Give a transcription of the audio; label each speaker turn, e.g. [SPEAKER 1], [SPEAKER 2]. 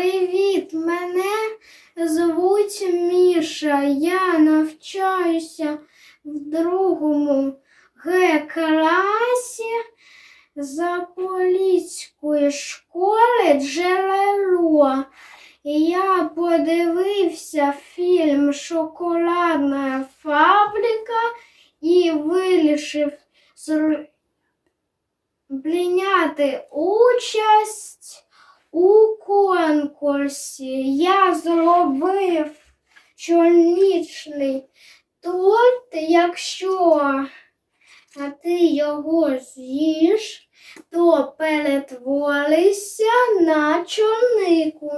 [SPEAKER 1] Привіт, мене звуть Міша. Я навчаюся в другому Г класі Заполіцької школи Джерело. Я подивився фільм Шоколадна фабрика і вирішив зр- прийняти участь конкурсі. Я зробив чорнічний торт, якщо ти його з'їш, то перетворишся на чорнику.